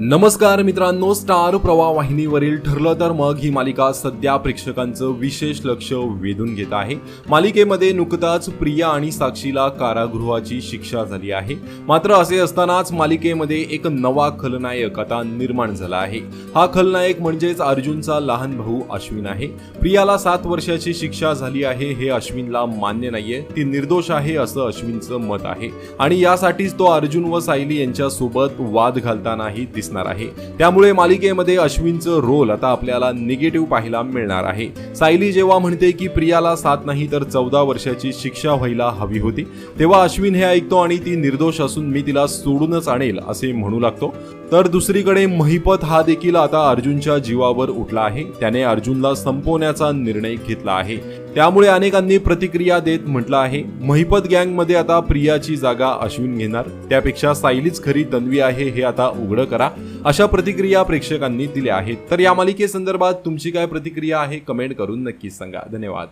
नमस्कार मित्रांनो स्टार प्रवाह वाहिनीवरील ठरलं तर मग ही मालिका सध्या प्रेक्षकांचं विशेष लक्ष वेधून घेत आहे. मालिकेमध्ये नुकताच प्रिया आणि साक्षीला कारागृहाची शिक्षा झाली आहे. मात्र असे असतानाच मालिकेमध्ये एक नवा खलनायक आता निर्माण झाला आहे. हा खलनायक म्हणजेच अर्जुनचा लहान भाऊ अश्विन आहे. प्रियाला सात वर्षाची शिक्षा झाली आहे हे अश्विनला मान्य नाहीये. ती निर्दोष आहे असं अश्विनचं मत आहे. आणि यासाठीच तो अर्जुन व सायली यांच्यासोबत वाद घालतानाही दिसणार आहे. त्यामुळे मालिकेमध्ये अश्विनचं रोल आता आपल्याला निगेटिव्ह पाहायला मिळणार आहे. सायली जेव्हा म्हणते की प्रियाला सात नाही तर चौदा वर्षाची शिक्षा व्हायला हवी होती. तेव्हा अश्विन हे ऐकतो आणि ती निर्दोष असून मी तिला सोडूनच आणेल असे म्हणू लागतो. तर दुसरीकडे महिपत हा देखील आता अर्जुनच्या जीवावर उठला आहे. त्याने अर्जुनला संपवण्याचा निर्णय घेतला आहे. त्यामुळे अनेकांनी प्रतिक्रिया देत म्हटलं आहे महिपत गँगमध्ये आता प्रियाची जागा अश्विन घेणार. त्यापेक्षा सायलीच खरी तन्वी आहे हे आता उघडं करा. अशा प्रतिक्रिया प्रेक्षकांनी दिल्या आहेत. तर या मालिकेसंदर्भात तुमची काय प्रतिक्रिया आहे कमेंट करून नक्की सांगा. धन्यवाद.